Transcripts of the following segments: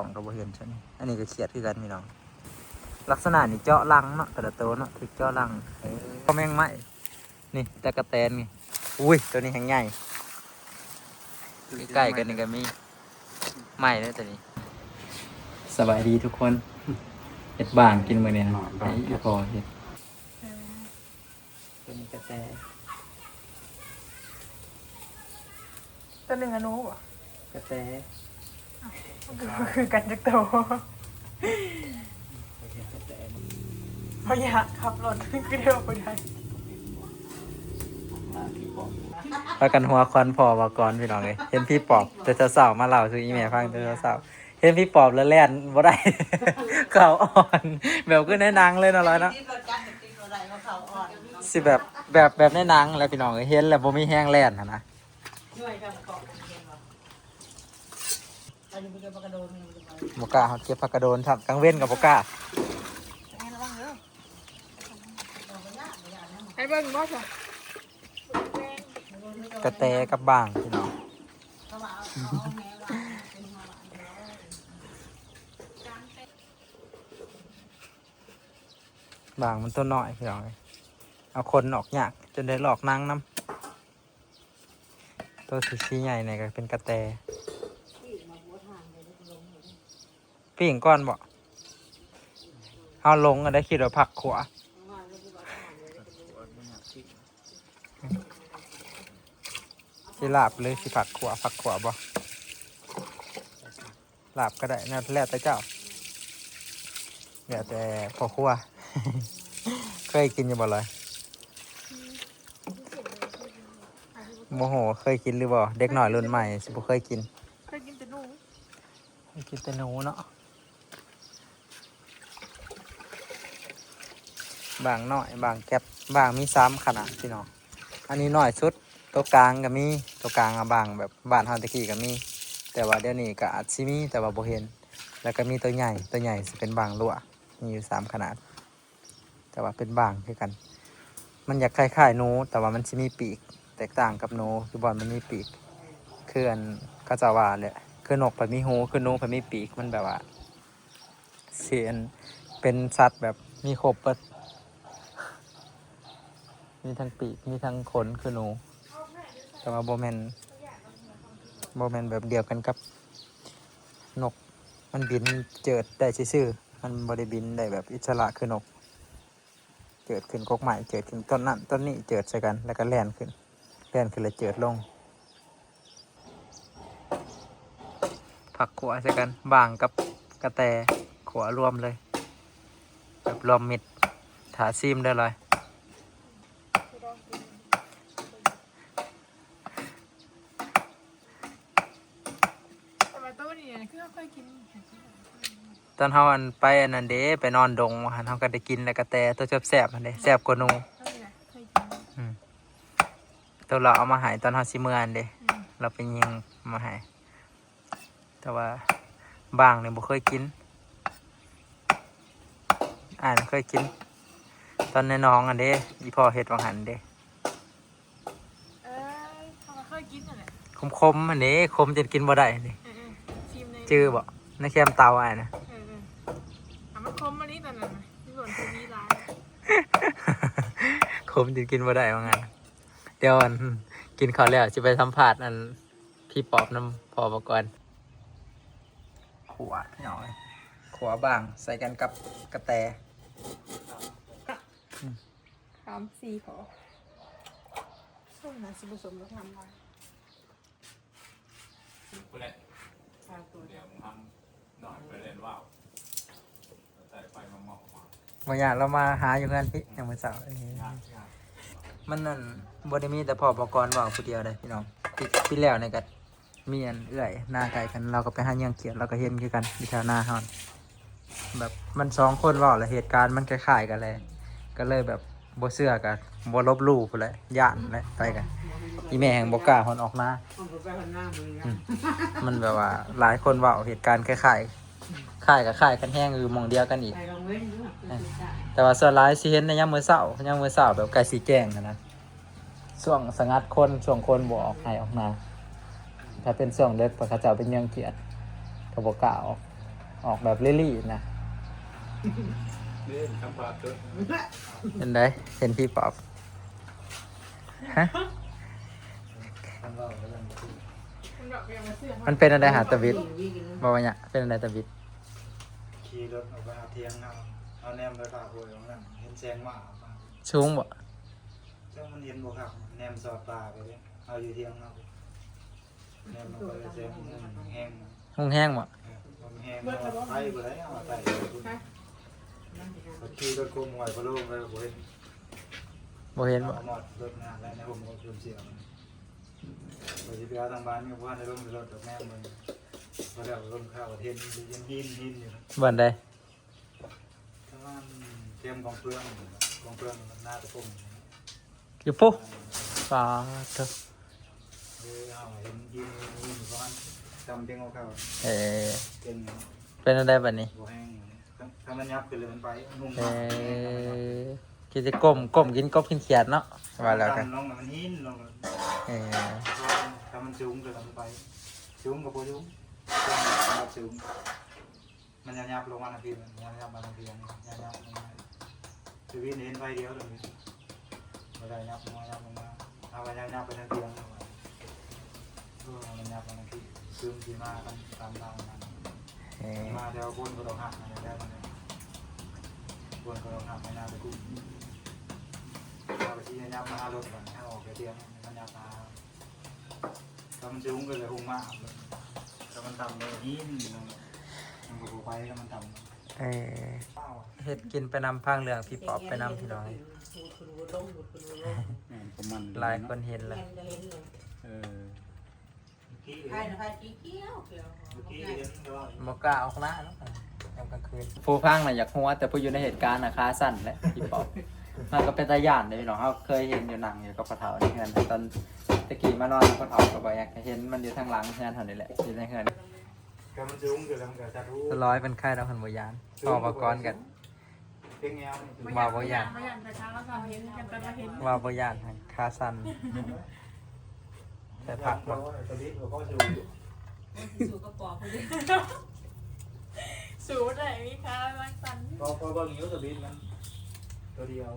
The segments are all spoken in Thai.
องกับบ่เห็นใช่ไหมอันนี้ก็เขียดคือกันพี่น้อง ลักษณะนี่เจาะรังเนาะแต่ละตัวเนาะถึกเจาะรังเออก็แมงไหมนี่ตะกะแตนนี่อุ้ยตัวนี้แห้งใหญ่ใกล้ๆกันนี่ก็มีไหมเลยตัวนี้ สบายดีทุกคนเห็ดบางกินมื้อนี้นะไอ้อีพอเห็ดตัวนี้กระแตตัวหนึ่งอนุอะกระแต คือกันจักโตเพราะอยากขับรถคือเดียวไปได้พากันหัวควันพอมาก่อนพี่น้องเลยเห็นพี่ปอบแต่จะเศร้ามาเล่าคืออีเมลฟังแต่จะเศร้าเห็นพี่ปอบแล้วแล่นบ่ได้ เขาอ่อนแบบขึ้นในหนังเลยนาะร้อยนะสิแบบแบบแบบในหนังแล้วพี่น้องเห็นแล้วบ่มีแห้งแล่นนะนะ อันนี้มันจะมากระโดดมันจะไปบ่กล้าเฮาเก็บผักกระโดนครับกลางเว้นกับบ่กล้าให้เบิ้งบอสอะกระแตกับบ้างพี่น้องเขาว่าเอาเอาแม่ว่าเป็นมาว่าบางมันตัวน้อยพี่น้องเอ้ยเอาคนออกยากจนได้หลอกนางนํตัวสีสีใหญ่เนี่ยก็เป็นกระแต ปีงก้อนบ่เฮาลงก็ได้คิดว่าผักขวาสิลาบเลยสิผักขวาผักขวาบ่ลาบก็ได้นะแล้วแต่เจ้าแล้วแต่พ่อครัวเคยกินอยู่บ่เลยโมโหเคยกินหรือบ่เด็กหน่อยรุ่นใหม่สิบ่เคยกินเคยกินแต่หนูเคยกินแต่หนูเนาะ บางน้อยบางแก็บบางมีซ้ำขนาดพี่น้องอันนี้น้อยสุดตัวกลางก็มีตัวกลางอะบางแบบบ้านเฮาตะกี้ก็มี แต่ว่าเดี๋ยวนี้ก็อาจสิมีแต่ว่าบ่เห็น แล้วก็มีตัวใหญ่ตัวใหญ่สิเป็นบางลวมีอยู่สามขนาด แต่ว่าเป็นบางคือกัน มันอยากคล้ายๆหนูแต่ว่ามันสิมีปีก แตกต่างกับนูคือบอลมันมีปีกเคืออันก็จะว่าแหละคือนกแบบมีหูคือนูแบบมีปีกมันแบบว่าเสียนเป็นสัตว์แบบมีครบเบิด มีทั้งปีกมีทั้งขนคือหนู แต่ว่าโบแมนโบแมนแบบเดียวกันกับ นก มันบินเจิดได้ซื่อมันบริบินได้แบบอิสระคือนก เจิดขึ้นกกใหม่เจิดขึ้นต้นนั้นต้นนี้เจิดใส่กันแล้วก็แล่นขึ้นแล่นขึ้นแล้วเจิดลงผักขวใส่กันบางกับกระแตขวรวมเลยแบบรวมมิดถาซีมได้เลย แต่ว่าตัวนี้เนี่ยคือเคยกิน ตอนเฮาอันไปอันนั้นเด้ไปนอนดงหันเฮาก็ได้กินแล้วกระแตตัวแซ่บๆมันเด้แซ่บกว่าหนูตัวนี้นะเคยกินตัวเราเอามาใหายตอนเฮาสิเมื่ออันเด้อืมเราไปยิงมาใหายแต่ว่าบางเนี่ยบ่เคยกิน อ่านเคยกิน ตอนในน้องอันเด้อีพ่อเฮ็ดวังหันเด้เออเขาเคยกินนั่นแหละคมๆอันเด้คมจนกินบ่ได้เด้เออๆชิมในจื้อบ่ในแคมเตาอะนะเออๆอะมันคมมานี่ตอนนั้นนะที่ส่วนคือมีร้าย ค มจนกินบ่ได้ว่างั้นเดี๋ยวอันกินข้าวแล้วสิไปสัมภาษณ์อันพี่ปอบน้ำพอมาก่อนขวดหน่อยขวบาง ใส่กันกับกระแตสามสี่ขอส้มนะสิผสมแล้วทำไว้บางอย่างเรามาหาอยู่กันพี่ยังมือเสาร์อันนี้ มันนั่นบไดมีแต่พอประกรณ์ว่าผู้เดียวเลยพี่น้องพี่พี่แล้วเนี่ยก็มีอันเอื่อยหน้าไก่กันเราก็ไปหาเยี่ยงเขียดเราก็เห็นคือกันที่แถวหน้าฮอนแบบมันสองคนว่าและเหตุการณ์มันคล้ายๆกันเลย ก็เลยแบบบ่เชื่อกันบ่ลบลู่พู้นแหละย่านแหละไปกันอีแม่แห่งบ่กล้าฮอนออกมาอืมมันแบบว่าหลายคนว่าเหตุการณ์คล้ายๆคล้ายกับคล้ายกันแห้งอยู่หมองเดียวกันอีก ไปลองเว้นด้วยได้ แต่ว่าส่วนหลายสิเห็นในยามมื้อเช้ายามมื้อเช้าแบบใกล้สิแจ้งหั้นะช่วงสงัดคนช่วงคนบ่ออกให้ออกมาถ้าเป็นช่วงเลิกปเขาเจ้าเป็นยังเกียดก็บ่กล้าอออกแบบเลี่ๆนะเล่นะเห็นได้เห็นพี่ปอบฮะมันเสื้อมันเป็นอะไรหาตะวิดบอกว่าเนี่ยเป็นอะไรตะวิดขี่รถออกไปหาเทียงเอา เอาแนมไปฝากหวยของนั่นเห็นแซงหมาป่ะสูงบ่เจ้ามันเห็นบ่ครับ แนมสอดปลาไปเลยเอาอยู่เทียงเอาแนมมันไปแซงมันแห้งห้องแห้งบ่มันแห้งเอาไปไปเลยเอาไปขี่รถโคมหวยพะโล่งเลยโอ้ยบ่เห็นบ่เอาหมดรถงานแล้วในผมก็รวมเสียงไปที่ไปเอาทางบ้านก็ว่าในร่มรถกับแม่มึงพอเดี๋ยวร่มข้าวเทียนยินยินยินอยู่บ่อนใด ถ้าว่าเตรียม กองเปลืองกองเปลืองมันน่าจะพุ่งอยู่ปุ๊ฟ้าเถอะเออเอาเห็นยินยินอยู่ประมาณจำเพียงเอาข้าวเออเป็นเป็นอะไรบัดนี้บัวแห้งถ้ามันยับขึ้นเลยมันไปนุ่มเอมากอกินจะก้มก้มกินกบกินเขียดเนาะว่าแล้วกันลงมันหินลงเออถ้ามันสูงเลยมันไปสูงกับโบสูงสูงมันยับยับลงมาหน้าพี่มันยับยับมาหน้าพี่มันยับยับลงมา ชีวิตเห็นไฟเดียวตรงนี้ไม่ได้ยับลงมายับลงมาเอาไปยับยับไปทางเตียงเออมันยับมาทางพี่ซึมที่มากันตามทางนั้นเออมาเดี๋ยวบนก็ต้องหักนะได้มาเนี่ยบนก็ต้องหักไม่น่าจะกุ้งเอาไปที่ยับมาหารถก่อนให้ออกไปเตียงมันยับมาถ้ามันสูงก็เลยหุ่งมากเลยถ้ามันต่ำเลยหินมันก็ไปถ้ามันต่ำเออ เฮ็ดกินไปนำพังเรื่องพี่ปอบไปนำพี่น้องประมาณหลายคนเห็นแล้วเออกี้ใครนะใครขี้เกี้ยวเกี่ยวกี้เห็นก็บอกกล้าออกหน้าเนาะยามกลางคืนผู้พังน่ะอยากหัวแต่ผู้อยู่ในเหตุการณ์น่ะขาสั่นแหละพี่ปอบมันก็เป็นตาย่านเลยพี่น้องเขาเคยเห็นอยู่หนังอยู่กับปะเถาในเฮือนตอนตะกี้มานอนกับปะเถาก็บ่อยากจะเห็นมันอยู่ทางหลังเฮือนเท่านี้แหละอยู่ในเฮือนถ้ามันสูงก็แล้วมันก็จะรู้สร้อยเป็นไข้ดาวหันบ่ยานต่อมากรกัน เพียงแงวว่าบ่ยานไม่อยากแต่เช้าแล้วก็เห็นกันแต่มาเห็นว่าบ่ยานให้ขาสั่นแต่ผักบ่ตะลิดก็สูงสู่กระป๋องไปเลยสูดไหนมีค้าบางสันพอพอเบิ่งนิ้วตะลิดมันตัวเดียว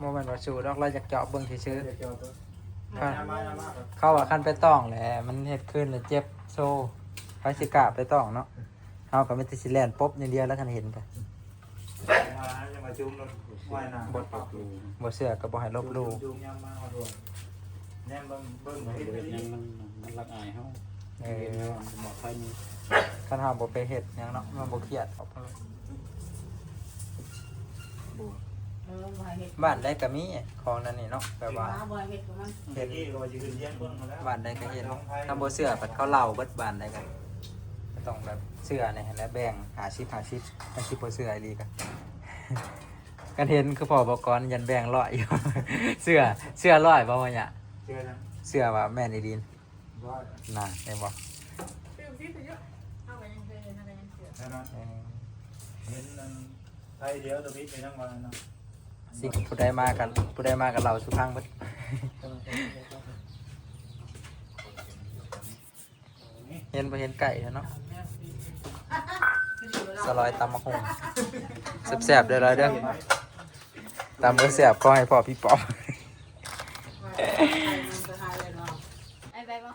บ่แม่นว่าสูดอกเราอยากเจาะเบิ่งซื่อเดี๋ยวเจอตัวๆมาค่ะมามาครับเข้าว่าคันไปต้องแหละมันเฮ็ดขึ้นแล้วเจ็บโซ่ไปสิกล้าไปต้องเนาะเฮาก็มีแต่สิแล่นป๊บอย่างเดียวแล้วกันเห็นกันมา จะมาจุ่มรถว่ายน้ำบดปากดูบ่เชื่อก็บ่ให้ลบหลู่จุ่มยำมาเอาด้วยแนมเบิ่งเบิ่งมันเฮ็ดเด็ไปกดิยังมันมันรักอายเขาเอเอออหมอกไฟนี่คันเฮาบ่ไปเฮ็ดหยังเนาะมันบ่เครียดออกไปเลยเออบ่เห็ดบ้านใดก็มีของนั่นนี่เนาะแบบว่าบ่เห็ดของมันเฮ็ดที่ก็ยืนเยี่ยมเบิ่งมาแล้วบ้านใดก็เห็นถ้าบ่เชื่อบัดเขาเล่าเบิดบ้านใดกันก็ต้องแบบเชื่อนี่แหละแบ่ง50 50มันสิบ่เชื่ออีหลีกัน กันเห็นคือพ่อบอกก่อนยันแบ่งร้อยอยู่เชื่อเชื่อร้อยบ่ว่าหยังเจอนะเชื่อว่าแม่นอีดีนว่าน่ะเห็นบ่ฟิวที่สุดเยอะเอาไปยังเคยเห็นอะไรยังเสือเท่านั้นเออเห็นนั่นไทยเดียวตะลิดไปทั้งวันเนาะสิ่งผู้ใดมากันผู้ใดมากับเราสุพังเบิดเห็นบ่เห็นไก่เนาะสลอยตำมะฮง แซ่บๆเด้อเลยเด้อตำก็แซ่บก็ให้พ่อพี่ปอบไอ้ใบบ่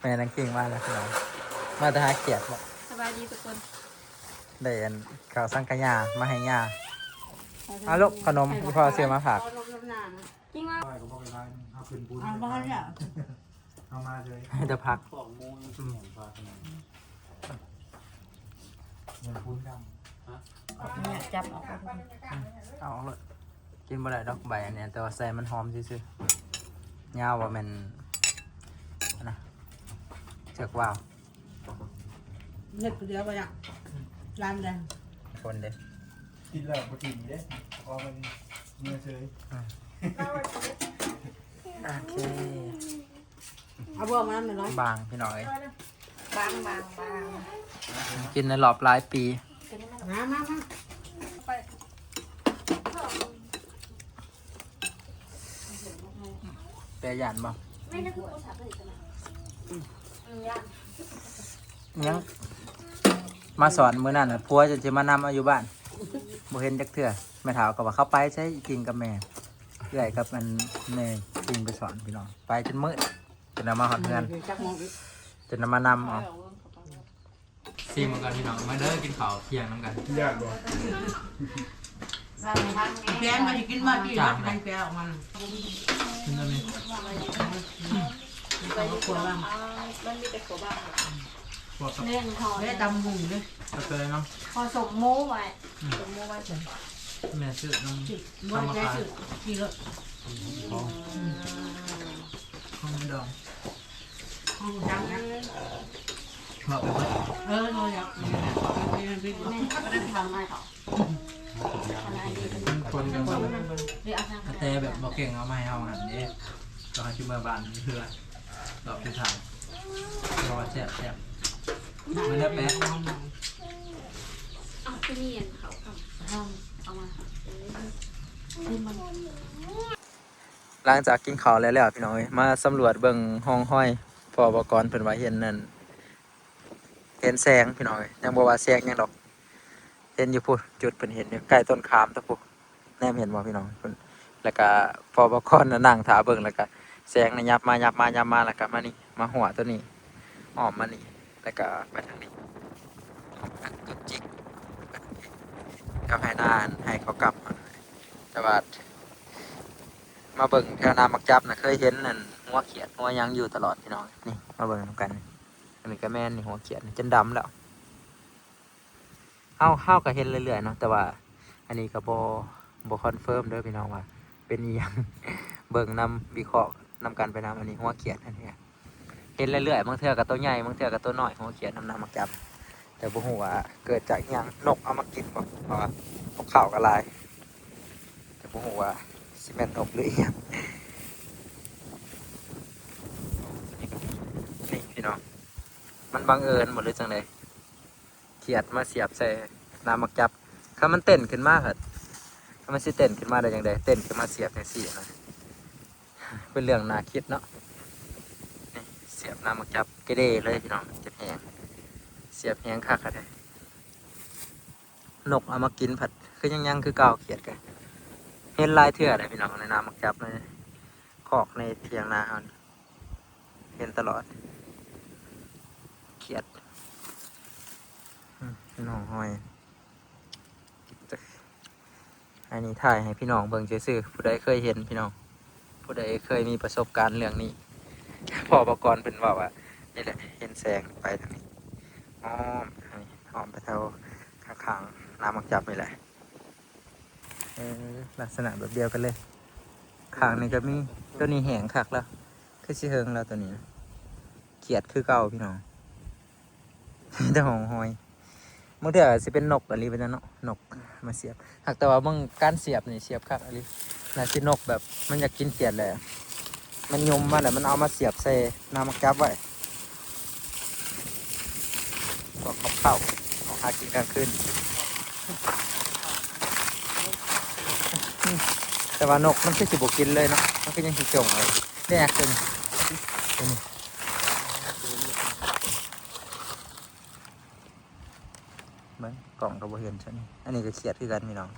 แม่นังกิ่งมาแล้วพี่น้องมาแต่หาเขียดบ่สบายดีทุกคนได้อันข้าวสังกะยามาให้ยาเอาลูกขนมที่พ่อซื้อมาฝากเอาลงน้ำหนานะจริงว่าไปก็บ่ไปบ้านเอาขึ้นปูนเอาบ้านเนี่ยเอามาเลยให้แต่พักของมูลสมองฟ้าขนาดเงินปูนดำเนี่ย จับออกเอาเลยกินบ่ได้ดอกใบอันเนี้ยแต่ว่าใส่มันหอมซื่อๆยาวว่าแมันอันนะเจือกว่าวเห็ดเดียวไปอะร้านแดงคนเด้กินแล้วบ่กินเด้พอมันเมื่อเฉยโอเคเอาบ่วงมาน้ำหน่อยบางพี่น้อยบางบางบางกินในรอบหลายปีมามามา แปรหยานบ่ไม่ได้คือภาษาเลยกันนะยังมาสอนมื้อนั้นน่ะผัวจะจะมานำเอาอยู่บ้านบ่เห็นจักเทื่อแม่ถาวก็ว่าเข้าไปใช้กินกับแม่เอื้อยกับมันแม่กินไปสอนพี่น้องไปจนมื้อจนเอามาฮอดเฮือนจักมองอีกจนเอามานำเอาซีมันกันพี่น้องมาเด้อกินข้าวเที่ยงนำกันยากบ่แกงมันกินมาที่รักได้แปลออกมา กินได้ไหมไปขวดบ้างมันมีแต่ขวบ้างพวกกับเรื่องทอแม่ตำหุ่งเลยกาแฟเนาะพอสมมูไว้สมมูไว้เฉยแม่ซื้อน้ำบ่ได้สุดที่รถของห้องดองห้องจังนะเหมาะไปเบิดเออเราอยากเป็นเป็นเป็นไม่ได้ทำอะไรหรอกอะไรดีเป็น คนกันคนเรียกอะไรกระแตแบบบอกเก่งเอาไม่เอาหันเด้ก็ให้ชิมเมื่อบานเพื่อตอบที่ถามรอแซ่บแซ่บมันได้แป๊ะเอาที่นี่เขาเอาเอามาที่มันหลังจากกินข้าวแล้วแล้วพี่น้อย มาสำรวจเบิ่งห้องห้อยพอบกรเพิ่นว่าเห็นนั่นเห็นแสงพี่น้อยยังบ่ว่าแสงยังดอกเห็นอยู่พุ่นจุดเพิ่นเห็นอยู่ใกล้ต้นขามตะพุ่ แนมเห็นบ่พี่น้องเพิ่นแล้วก็พอบกรน่ะนั่งถาเบิ่งแล้วก็แสงน่ะยับมายับมายับมาแล้วก็มานี่มาหัวตัวนี้อ้อมมานี่แล้วก็ไปทางนี้อ้อมกันจุดจิกไปทางนี้แล้วให้นานให้เขากลับมาแต่ว่ามาเบิ่งแถวนามักจับนะเคยเห็นนั่นหัวเขียดหัวยังอยู่ตลอดพี่น้องนี่มาเบิ่งกันอันนี้ก็แม่นนี่หัวเขียดจนดำแล้วเฮาเฮาก็เห็นเรื่อยๆเนาะแต่ว่าอันนี้ก็บ่ บคอนเฟิร์มเด้อพี่น้องว่า เป็นยังเบิ่งนำวิเคราะห์นำกันไปนำอันนี้หัวเขียดอันนี้เห็นเรื่อยๆบางเทื่อก็ตัวใหญ่บางเทื่อก็ตัวน้อยหัวเขียดนำนามักจับแต่บ่ฮู้ว่าเกิดจากยังนกเอามากินบ่เพราะว่าพวกข้าวก็หลายแต่บ่ฮู้ว่าสิแม่นนกหรืออีหยังนี่พี่น้องมันบังเอิญหมดเลยจังเลยเขียดมาเสียบใส่น้ำมักจับ ถ้ามันเต้นขึ้นมาเหรอ มันสิเต้นขึ้นมาได้ยังไงเต้นขึ้นมาเสียบในสี่นะเป็นเรื่องน่าคิดเนาะเสียบน้ำมักจับกระเด้เลยพี่น้องเจ็บแหงเสียบแหงคักอะเลยนกเอามากินผัดคือยังยังคือเก่าเขียดกันเห็นลายเถื่อเลยพี่น้องในน้ำมักจับเลยคอกในเทียงนาเฮาเห็นตลอดเขียดพี่น้องหอย อันนี้ถ่ายให้พี่น้องเบิ่งซื่อๆผู้ใดเคยเห็นพี่น้อง ผู้ใดเคยมีประสบการณ์เรื่องนี้ พอประกรณ์เป็นว่าว่านี่แหละเห็นแสงไปทางนี้อ้อมทางนี้อ้อมไปแถวข้างๆน้ำมักจับนี่แหละลักษณะแบบเดียวกันเลยข้างนี้ก็มีตัวนี้แห้งคักแล้วคือสิเฮิงแล้วตัวนี้เขียดคือเก่าพี่น้องแต่หองหอย บางเทีอาจสิเป็นนกอะไรเป็นนะเนาะนกมาเสียบหากแต่ว่าบางการเสียบนี่เสียบคักอะไรน่าสินกแบบมันอยากกินเขียดเลยมันยมมาแล้วมันเอามาเสียบใส่น้ำมักจับไว้ก็เขาเข้าเอาหากินกลางคืนแต่ว่านกมันคือสิบกินเลยเนาะมันก็ยังสิจงเลยแยกเป็นตัวนี้เบิ้งกล่องก็บ่ เห็นช่ไหมอันนี้ก็เขียดคือกันพี่น้อง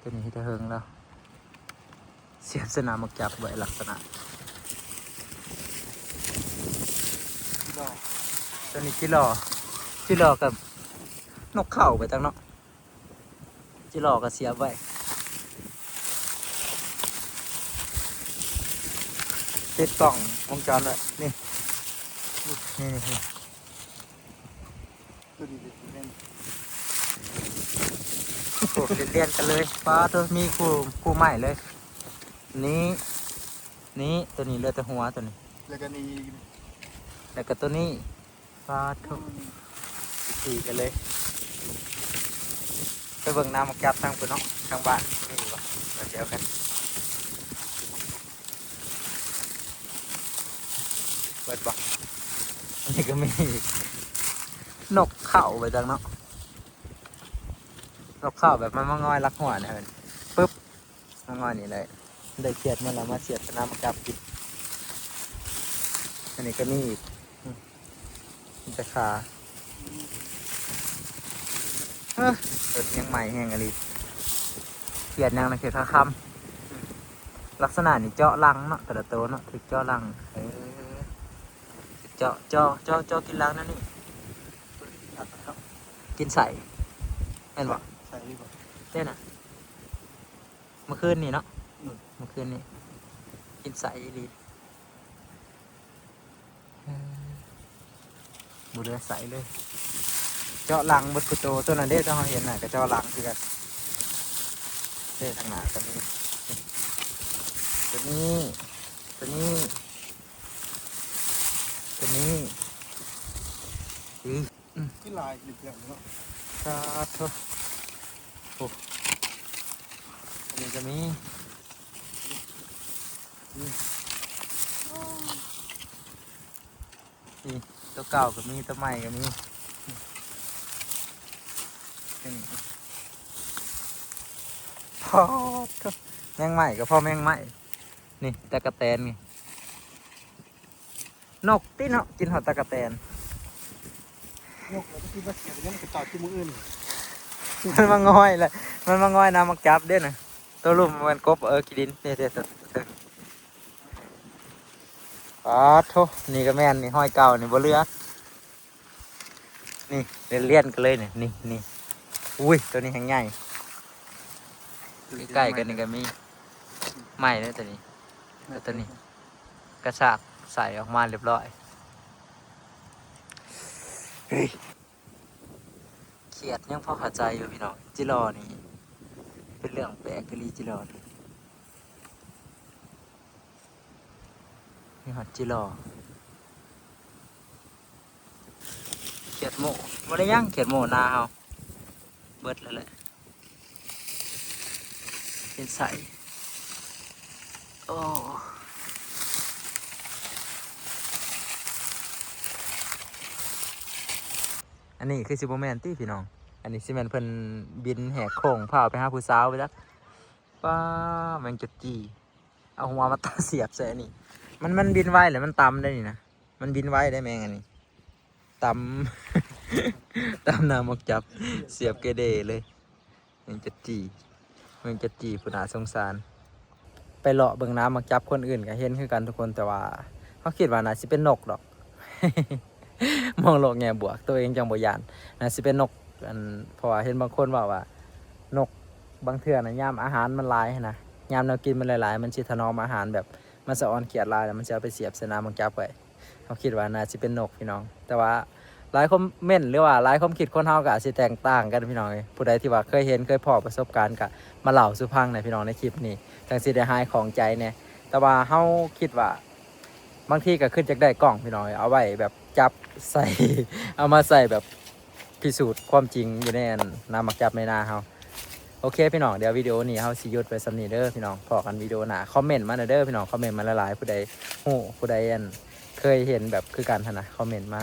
ตัวนี้ที่ตะเฮิงแล้ว เสียบสนามมักจับไว้ลักษณะตัวนี้จิรอจิรอกับนกเข่าไปตั้งเนาะจิรอก็เสียบไว้ติดกล่องวงจรเลยนี่นี่นี่ นี่โอ้โหเรียนๆกันเลยป้าตัวมีครูครูใหม่เลย นี้ นี้ตัวนี้เหลือแต่หัวตัวนี้ แล้วก็นี่แล้วก็ตัวนี้ป้าทุกสี่กันเลยไปเบิ่งน้ำมักจับทางปุ่นเนาะทางบ้านนี่อยู่ปะมาเจอกันเปิดบ่อันนี้ก็มีนกเข่าไปจังเนาะ นกเข่าแบบมันมางอยรักหัวนี่ยเห็นปึ๊บมางอยนี่เลยได้เสียดมันแล้วมาเสียดน้ำมาจับกินอันนี้ก็มีอีกอืมมันจะขาเออเกิดยังใหม่แห้งอะไรเขียดยังนะเขียดทาคำลักษณะนี่เจาะรังเนาะแต่ละตัวเนาะถึกเจาะรังเออเจาะเจาะเจาะเจาะกินรังนั่นนี่กินใส่เห็นปะใส่ นี่ก่อนเต้นอะเมื่อคืนนี่เนาะเมื่อคืนนี่กินใส่อีหลีเออบุเรือใส่เลย เจาะหลังบดกุโตตัวนั้นเด้ต้องเห็นน่ะก็เจาะหลังคือกันเด้ทางหน้าตัวนี้ตัวนี้ตัวนี้ตัวนี้อีที่ลายหนึ่งอย่างเนาะสาธุ โอ้อันนี้จะมีนี่นี่ตัวเก่าก็มีตัวใหม่ก็มีพ่อแมงใหม่ก็พ่อแมงใหม่นี่ตะกะแตนไงนกที่เนาะกินหอตะกะแตนยกแล้วก็คิดว่าเสียไปยังจะต่อที่มืออื่น มันมาง่อยเลยมันมาง่อยน้ำมักจับเด้นะตัวลุ่มมันกบเออกินดินเนี่ยเด็ดปาโทนี่ก็แม่นนี่ห้อยเก่านี่บ่เรือนี่เลียนเลียนกันเลยเนี่ยนี่นี่อุ้ยตัวนี้แห้งใหญ่ใกล้กันนี่ก็มีใหม่เลยตัวนี้แล้วตัวนี้กระชากใส่ออกมาเรียบร้อย เขียดยังพอเข้าใจอยู่พี่น้องจิรอนี่เป็นเรื่องแปลกกะลีจิรอนี่นี่ฮอดจิรอเขียดโม่บ่ได้ยังเขียดโม่นาเฮาเบิดแล้วแหละเป็นใสโอ้ นนี้คือซิโบแมนตี้พี่น้อง อันนี้ซิแมนเพิ่นบินแหกโค้งพาไปหาผู้สาวไปจักป้าแมงจุดจีเอาหัวมาตาเสียบใส่นนี้มันมันบินไวหรือมันตำได้นี่นะ มันบินไวได้แมงอันนี้ตำตำน้ำมกจับเสียบเกเดเลยแมงจุดจีแมงจุดจีผู้น่าสงสาร ไปเลาะเบิ่งน้ำมักจับคนอื่นก็เห็นคือกันทุกคนแต่ว่าเขาคิดว่าน่าสิเป็นนกดอก มองโลกแง่บวก ตัวเองจังบ่ยานน่าสิเป็นนกอันเพราะว่าเห็นบางคนว่าว่า นกบางเทื่อนะยามอาหารมันหลายนะยามเรากินมันหลายๆ มันสิถนอมอาหารแบบมันสะออนเขียดลายแล้วมันจะเอาไปเสียบใส่น้ำมันจับไว้เขาคิดว่าน่าสิเป็นนกพี่น้อง แต่ว่าหลายคอมเมนต์หรือว่าหลายความคิดคนเฮาก็อาจสิแตกต่างกันพี่น้องผู้ใดที่ว่าเคยเห็นเคยพอประสบการณ์ก็มาเล่าสู่ฟังในพี่น้องในคลิปนี้จังสิได้หายของใจเนี่ยแต่ว่าเฮาคิดว่า บางทีก็ขึ้นจากได้กล้องพี่น้องเอาไว้แบบ จับใส่ เอามาใส่แบบพิสูจน์ความจริงอยู่ในอันน้ำมักจับในนาเฮาโอเคพี่น้องเดี๋ยววิดีโอนี้เฮาสิหยุดไปสำนีเด้อพี่น้องพอกันวิดีโอหนาคอมเมนต์มาหนเด้อพี่น้องคอมเมนต์มาหลายๆผู้ใดหู้ผู้ใดอันเคยเห็นแบบคือการทนะคอมเมนต์มา